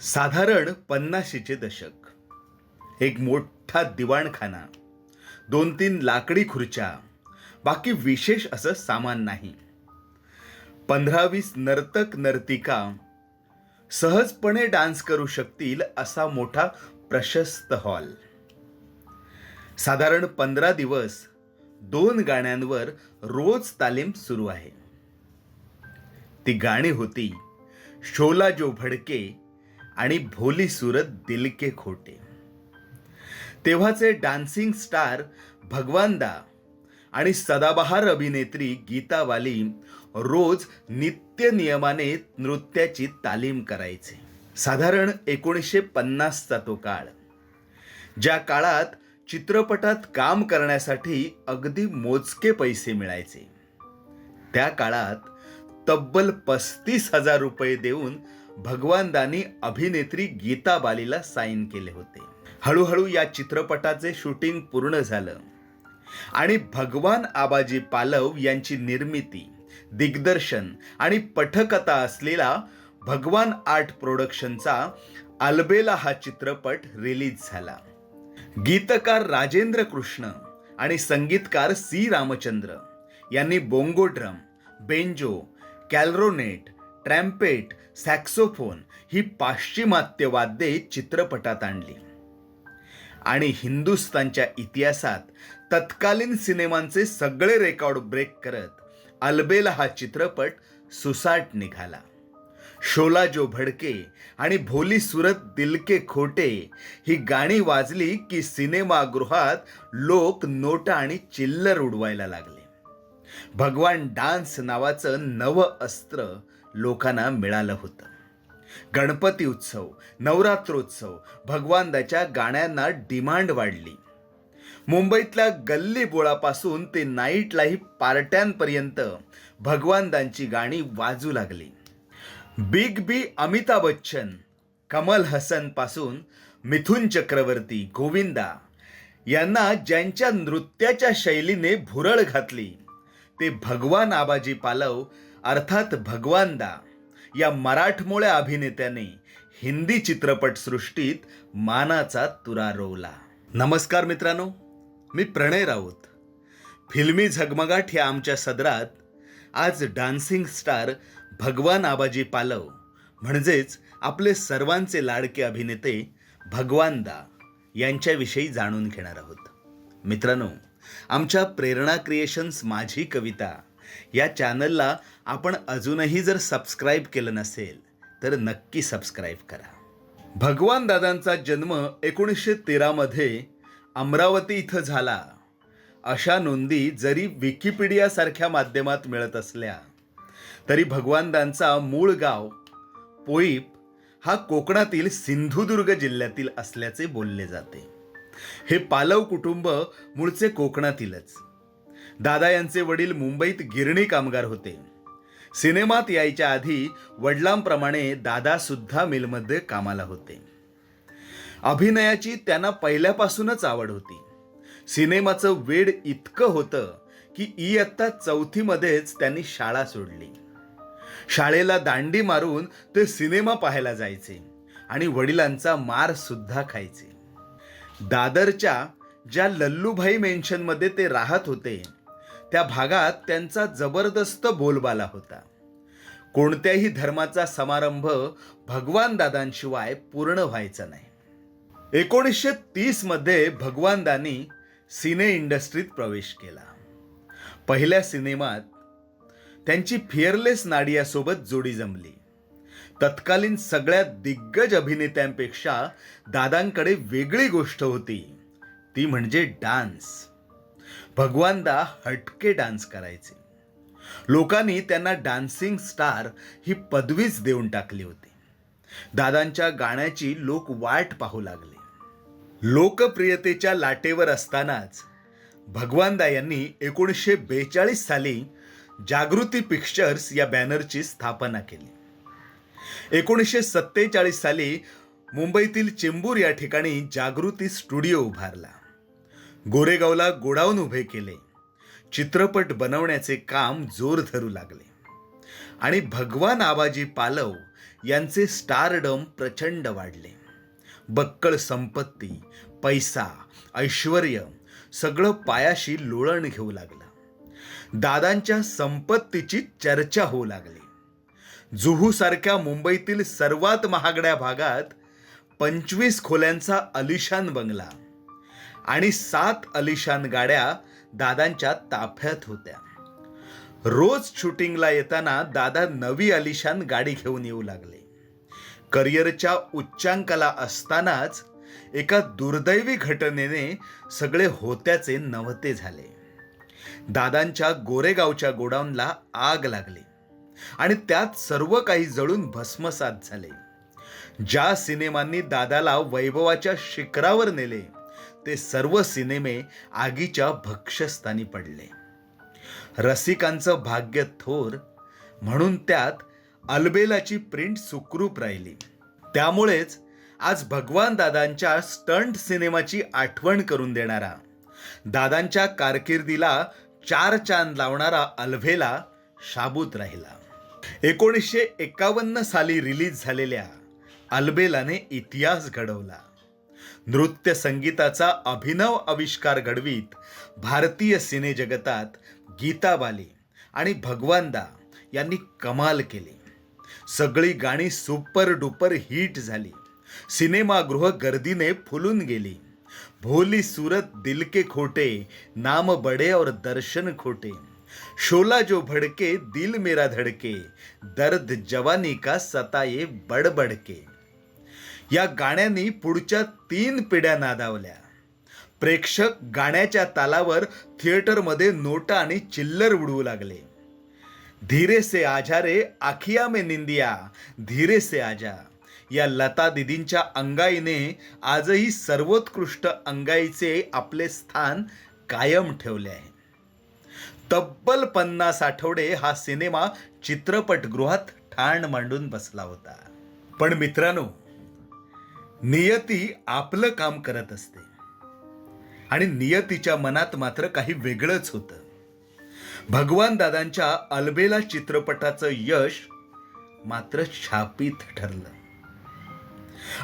साधारण पन्नाशीचे दशक. एक मोठा दिवाणखाना दोन तीन लाकडी खुर्च्या बाकी विशेष असं सामान नाही. पंधरा वीस नर्तक नर्तिका सहजपणे डान्स करू शकतील असा मोठा प्रशस्त हॉल. साधारण पंधरा दिवस दोन गाण्यांवर रोज तालीम सुरू आहे. ती गाणी होती शोला जो भडके आणि भोली सुरत दिलके खोटे. तेव्हाचे डान्सिंग स्टार भगवानदा आणि सदाबहार अभिनेत्री गीतावाली रोज नित्य नियमाने नृत्याची तालीम करायचे. साधारण एकोणीसशे पन्नासचा तो काळ. ज्या काळात चित्रपटात काम करण्यासाठी अगदी मोजके पैसे मिळायचे. त्या काळात तब्बल पस्तीस हजार रुपये देऊन भगवानदानी अभिनेत्री गीता बालीला साईन केले होते. हळूहळू या चित्रपटाचे शूटिंग पूर्ण झालं. आणि भगवान आबाजी पालव यांची निर्मिती दिग्दर्शन आणि पठकथा असलेला भगवान आर्ट प्रोडक्शनचा अल्बेला हा चित्रपट रिलीज झाला. गीतकार राजेंद्र कृष्ण आणि संगीतकार सी रामचंद्र यांनी bongo drum banjo clarinet trumpet saxophone ही पाश्चिमात्य वाद्ये चित्रपटात आणली. आणि हिंदुस्तानच्या इतिहासात तत्कालीन सिनेमांचे सगळे रेकॉर्ड ब्रेक करत अल्बेला हा चित्रपट सुसाट निघाला. शोला जो भडके आणि भोली सुरत दिलके खोटे ही गाणी वाजली की सिनेमागृहात लोक नोटा आणि चिल्लर उडवायला लागले. भगवान डान्स नावाचं नवं अस्त्र लोकांना मिळालं होतं. गणपती उत्सव नवरात्रोत्सव भगवानदाच्या गाण्यांना डिमांड वाढली. मुंबईतल्या गल्ली बोळापासून ते नाईट लाईफ पार्ट्यांपर्यंत भगवानदांची गाणी वाजू लागली. बिग बी अमिताभ बच्चन कमल हसनपासून मिथुन चक्रवर्ती गोविंदा यांना ज्यांच्या नृत्याच्या शैलीने भुरळ घातली ते भगवान आबाजी पालव अर्थात भगवानदा. या मराठमोळ्या अभिनेत्याने हिंदी चित्रपटसृष्टीत मानाचा तुरा रोवला. नमस्कार मित्रांनो मी प्रणय राऊत. फिल्मी झगमगाट ह्या आमच्या सदरात आज डान्सिंग स्टार भगवान आबाजी पालव म्हणजेच आपले सर्वांचे लाडके अभिनेते भगवानदा यांच्याविषयी जाणून घेणार आहोत. मित्रांनो आमच्या प्रेरणा क्रिएशन्स माझी कविता या चॅनलला आपण अजूनही जर सबस्क्राईब केलं नसेल तर नक्की सबस्क्राईब करा. भगवान दादांचा जन्म एकोणीसशे तेरामध्ये अमरावती इथं झाला. अशा नोंदी जरी विकिपीडियासारख्या माध्यमात मिळत असल्या तरी भगवानदांचा मूळ गाव पोईप हा कोकणातील सिंधुदुर्ग जिल्ह्यातील असल्याचे बोलले जाते. हे पालव कुटुंब मूळचे कोकणातीलच. दादा यांचे वडील मुंबईत गिरणी कामगार होते. सिनेमात यायच्या आधी वडिलांप्रमाणे दादा सुद्धा मिलमध्ये कामाला होते. अभिनयाची त्यांना पहिल्यापासूनच आवड होती. सिनेमाचं वेड इतकं होतं की इयत्ता चौथीमध्येच त्यांनी शाळा सोडली. शाळेला दांडी मारून ते सिनेमा पाहायला जायचे आणि वडिलांचा मार सुद्धा खायचे. दादरच्या ज्या लल्लूभाई मेन्शनमध्ये ते राहत होते त्या भागात त्यांचा जबरदस्त बोलबाला होता. कोणत्याही धर्माचा समारंभ भगवान दादांशिवाय पूर्ण व्हायचा नाही. एकोणीसशे तीसमध्ये भगवानदानी सिने इंडस्ट्रीत प्रवेश केला. पहिल्या सिनेमात त्यांची फिअरलेस नाडियासोबत जोडी जमली. तत्कालीन सगळ्या दिग्गज अभिनेत्यांपेक्षा दादांकडे वेगळी गोष्ट होती. ती म्हणजे डान्स. भगवानदा हटके डान्स करायचे. लोकांनी त्यांना डान्सिंग स्टार ही पदवीच देऊन टाकली होती. दादांच्या गाण्याची लोक वाट पाहू लागले. लोकप्रियतेच्या लाटेवर असतानाच भगवानदा यांनी एकोणीसशे बेचाळीस साली जागृती पिक्चर्स या बॅनरची स्थापना केली. एकोणीसशे सत्तेचाळीस साली मुंबईतील चेंबूर या ठिकाणी जागृती स्टुडिओ उभारला. गोरेगावला गोडाऊन उभे केले. चित्रपट बनवण्याचे काम जोर धरू लागले. आणि भगवान आबाजी पालव यांचे स्टारडम प्रचंड वाढले. बक्कळ संपत्ती पैसा ऐश्वर सगळं पायाशी लोळण घेऊ लागलं. दादांच्या संपत्तीची चर्चा होऊ लागली. जुहू सारख्या मुंबईतील सर्वात महागड्या भागात पंचवीस खोल्यांचा अलिशान बंगला आणि सात अलिशान गाड्या दादांच्या ताफ्यात होत्या. रोज शूटिंगला येताना दादा नवी अलिशान गाडी घेऊन येऊ लागले. करिअरच्या उच्चांकाला असतानाच एका दुर्दैवी घटनेने सगळे होत्याचे नव्हते झाले. दादांच्या गोरेगावच्या गोडाऊनला आग लागली आणि त्यात सर्व काही जळून भस्मसात झाले. ज्या सिनेमांनी दादाला वैभवाच्या शिखरावर नेले ते सर्व सिनेमे आगीच्या भक्ष्यस्थानी पडले. रसिकांचं भाग्य थोर म्हणून त्यात अल्बेलाची प्रिंट सुखरूप राहिली. त्यामुळेच आज भगवान दादांच्या स्टंट सिनेमाची आठवण करून देणारा दादांच्या कारकिर्दीला चार चांद लावणारा अल्भेला शाबूत राहिला. एकोणीसशे एकावन्न साली रिलीज झालेल्या अल्बेलाने इतिहास घडवला. नृत्य संगीताचा अभिनव आविष्कार घडवीत. भारतीय सिनेजगतात गीता बाली आणि भगवानदा यांनी कमाल केली. सगळी गाणी सुपर डुपर हिट झाली. सिनेमागृह गर्दीने फुलून गेली. भोली सूरत दिल के खोटे नाम बडे और दर्शन खोटे. शोला जो भड़के दिल मेरा धड़के दर्द जवानी का सताये बडबडके. या गाण्यांनी पुढच्या तीन पिढ्या नादावल्या. प्रेक्षक गाण्याच्या तालावर थिएटरमध्ये नोटा आणि चिल्लर उडवू लागले. धीरे से आजा रे आखिया में निंदिया धीरे से आजा. या लता दिदींच्या अंगाईने आजही सर्वोत्कृष्ट अंगाईचे आपले स्थान कायम ठेवले आहे. तब्बल पन्नास आठवडे हा सिनेमा चित्रपटगृहात ठाण मांडून बसला होता. पण मित्रांनो नियती आपलं काम करत असते. आणि नियतीच्या मनात मात्र काही वेगळंच होतं. भगवान दादांच्या अल्बेला चित्रपटाचं यश मात्र छापित ठरलं.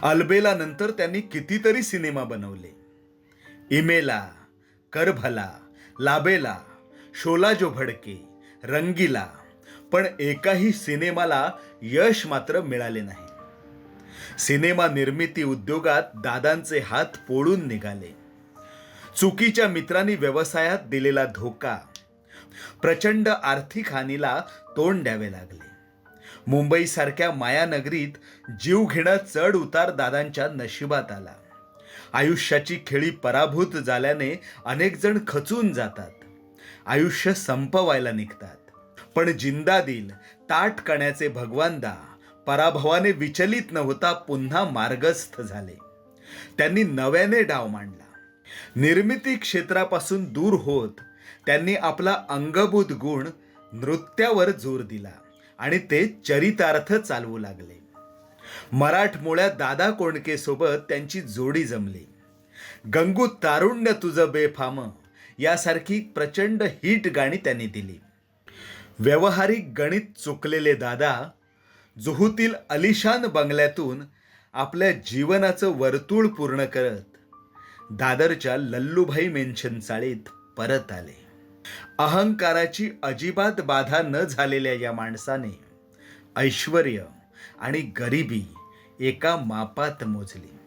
अल्बेला नंतर त्यांनी कितीतरी सिनेमा बनवले. इमेला करभला लाबेला शोला जो भडके रंगीला पण एकाही सिनेमाला यश मात्र मिळाले नाही. सिनेमा निर्मिती उद्योगात दादांचे हात पोळून निघाले. चुकीच्या मित्रांनी व्यवसायात दिलेला धोका. प्रचंड आर्थिक हानीला तोंड द्यावे लागले. मुंबईसारख्या मायानगरीत जीव घेणं चढ उतार दादांच्या नशिबात आला. आयुष्याची खेळी पराभूत झाल्याने अनेक जण खचून जातात. आयुष्य संपवायला निघतात. पण जिंदा दिल ताट कण्याचे भगवानदा पराभवाने विचलित न होता पुन्हा मार्गस्थ झाले. त्यांनी नव्याने डाव मांडला. निर्मिती क्षेत्रापासून दूर होत त्यांनी आपला अंगभूत गुण नृत्यावर जोर दिला आणि ते चरितार्थ चालवू लागले. मराठमोळ्या दादा कोंडके सोबत त्यांची जोडी जमली. गंगू तारुण्य तुझं बेफाम यासारखी प्रचंड हिट गाणी त्यांनी दिली. व्यवहारिक गणित चुकलेले दादा जुहूतील अलिशान बंगल्यातून आपल्या जीवनाचं वर्तुळ पूर्ण करत दादरच्या लल्लूभाई मेन्शन चाळीत परत आले. अहंकाराची अजिबात बाधा न झालेल्या या माणसाने ऐश्वर आणि गरिबी एका मापात मोजली.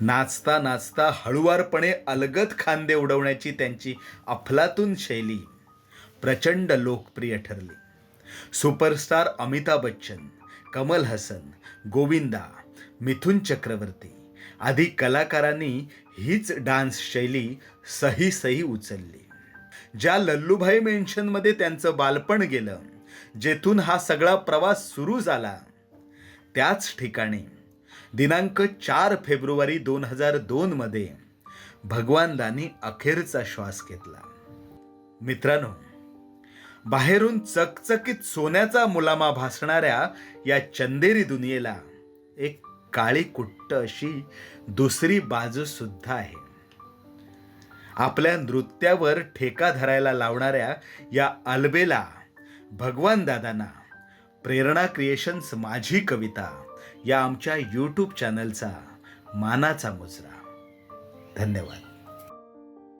नाचता नाचता हळुवारपणे अलगद खांदे उडवण्याची त्यांची अफलातून शैली प्रचंड लोकप्रिय ठरली. सुपरस्टार अमिताभ बच्चन कमल हसन गोविंदा मिथुन चक्रवर्ती आदी कलाकारांनी हीच डान्स शैली सही सही उचलली. ज्या लल्लूभाई मेन्शनमध्ये त्यांचं बालपण गेलं जेथून हा सगळा प्रवास सुरू झाला त्याच ठिकाणी दिनांक चार फेब्रुवारी दोन हजार दोनमध्ये भगवानदानी अखेरचा श्वास घेतला. मित्रांनो बाहेरून चकचकीत सोन्याचा मुलामा भासणाऱ्या या चंदेरी दुनियेला एक काळी कुट्ट अशी दुसरी बाजू सुद्धा आहे. आपल्या नृत्यावर ठेका धरायला लावणाऱ्या या अल्बेला भगवान दादांना प्रेरणा क्रिएशन्स माझी कविता या आमच्या यूट्यूब चॅनलचा मानाचा मुजरा. धन्यवाद.